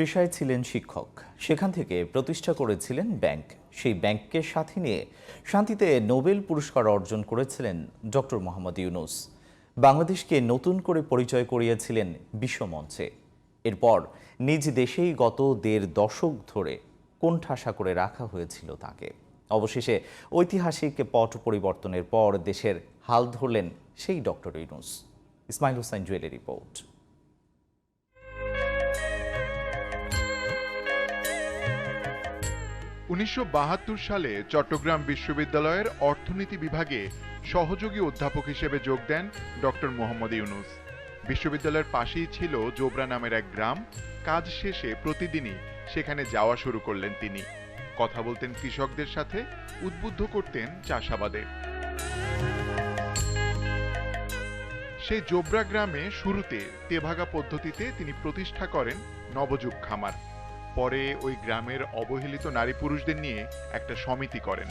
পেশায় ছিলেন শিক্ষক। সেখান থেকে প্রতিষ্ঠা করেছিলেন ব্যাংক। সেই ব্যাংককে সাথে নিয়ে শান্তিতে নোবেল পুরস্কার অর্জন করেছিলেন ডক্টর মোহাম্মদ ইউনুস। বাংলাদেশকে নতুন করে পরিচয় করিয়েছিলেন বিশ্বমঞ্চে। এরপর নিজ দেশেই গত দেড় দশক ধরে কোণঠাসা করে রাখা হয়েছিল তাকে। অবশেষে ঐতিহাসিক পট পরিবর্তনের পর দেশের হাল ধরলেন সেই ডক্টর ইউনুস। ইসমাইল হোসেন জুয়েলের রিপোর্ট। উনিশশো বাহাত্তর সালে চট্টগ্রাম বিশ্ববিদ্যালয়ের অর্থনীতি বিভাগে সহযোগী অধ্যাপক হিসেবে যোগ দেন ডক্টর মোহাম্মদ ইউনুস। বিশ্ববিদ্যালয়ের পাশেই ছিল জোবরা নামের এক গ্রাম। কাজ শেষে প্রতিদিনই সেখানে যাওয়া শুরু করলেন তিনি। কথা বলতেন কৃষকদের সাথে, উদ্বুদ্ধ করতেন চাষাবাদে। সেই জোবরা গ্রামে শুরুতে তেভাগা পদ্ধতিতে তিনি প্রতিষ্ঠা করেন নবযুগ খামার। পরে ওই গ্রামের অবহেলিত নারী পুরুষদের নিয়ে একটা সমিতি করেন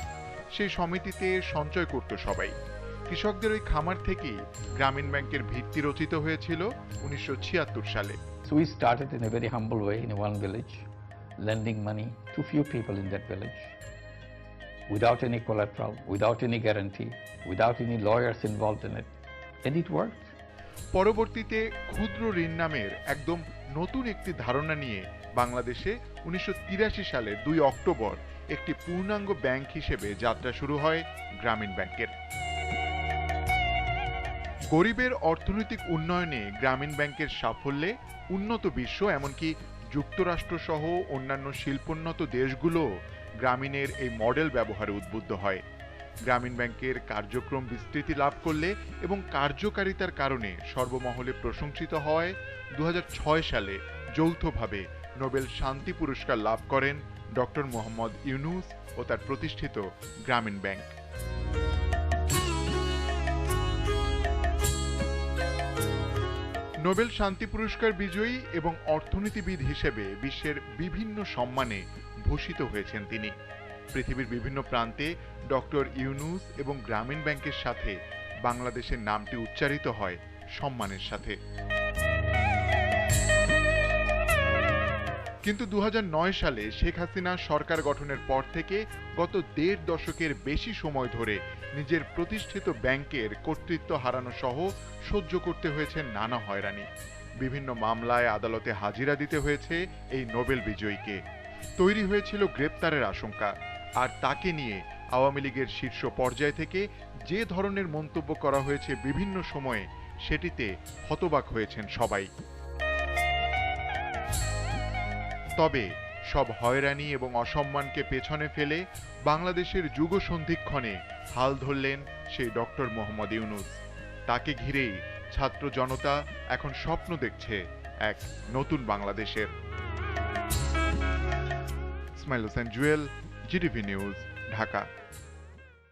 সেই সমিতিতে সঞ্চয় করত সবাই কৃষকদের ওই খামার থেকেই গ্রামীণ ব্যাংকের ভিত্তি রচিত হয়েছিল উনিশশো ছিয়াত্তর সালে So we started in a very humble way in one village, lending money to few people in that village, without any collateral, without any guarantee, without any lawyers involved in it, and it worked. পরবর্তীতে ক্ষুদ্র ঋণ নামের একদম নতুন একটি ধারণা নিয়ে বাংলাদেশে উনিশশো সালের দুই অক্টোবর একটি পূর্ণাঙ্গ ব্যাংক হিসেবে যাত্রা শুরু হয় গ্রামীণ ব্যাংকের। গরিবের অর্থনৈতিক উন্নয়নে গ্রামীণ ব্যাংকের সাফল্যে উন্নত বিশ্ব এমনকি যুক্তরাষ্ট্র সহ অন্যান্য শিল্পোন্নত দেশগুলো গ্রামীণের এই মডেল ব্যবহারে উদ্বুদ্ধ হয়। গ্রামীণ ব্যাংকের কার্যক্রম বিস্তৃতি লাভ করলে এবং কার্যকারিতার কারণে সর্বমহলে প্রশংসিত হয় দু হাজার ছয় সালে যৌথভাবে নোবেল শান্তি পুরস্কার লাভ করেন ডক্টর মোহাম্মদ ইউনুস ও তার প্রতিষ্ঠিত গ্রামীণ ব্যাংক। নোবেল শান্তি পুরস্কার বিজয়ী এবং অর্থনীতিবিদ হিসেবে বিশ্বের বিভিন্ন সম্মানে ভূষিত হয়েছেন তিনি। পৃথিবীর বিভিন্ন প্রান্তে ডক্টর ইউনুস এবং গ্রামীণ ব্যাংকের সাথে বাংলাদেশের নামটি উচ্চারিত হয় সম্মানের সাথে। কিন্তু দু হাজার নয় সালে শেখ হাসিনা সরকার গঠনের পর থেকে গত দেড় দশকের বেশি সময় ধরে নিজের প্রতিষ্ঠিত ব্যাংকের কর্তৃত্ব হারানো সহ সহ্য করতে হয়েছে নানা হয়রানি। বিভিন্ন মামলায় আদালতে হাজিরা দিতে হয়েছে এই নোবেল বিজয়ীকে। তৈরি হয়েছিল গ্রেপ্তারের আশঙ্কা। আর তাকে নিয়ে আওয়ামী লীগের শীর্ষ পর্যায় থেকে যে ধরনের মন্তব্য করা হয়েছে বিভিন্ন সময়ে, সেটিতে হতবাক হয়েছেন সবাই। তবে সব হয়রানি এবং অসম্মানকে পেছনে ফেলে বাংলাদেশের যুগ সন্ধিক্ষণে হাল ধরলেন সেই ডক্টর মোহাম্মদ ইউনুস। তাকে ঘিরেই ছাত্র জনতা এখন স্বপ্ন দেখছে এক নতুন বাংলাদেশের। Ismail Hossain Jewel, GTV news, Dhaka.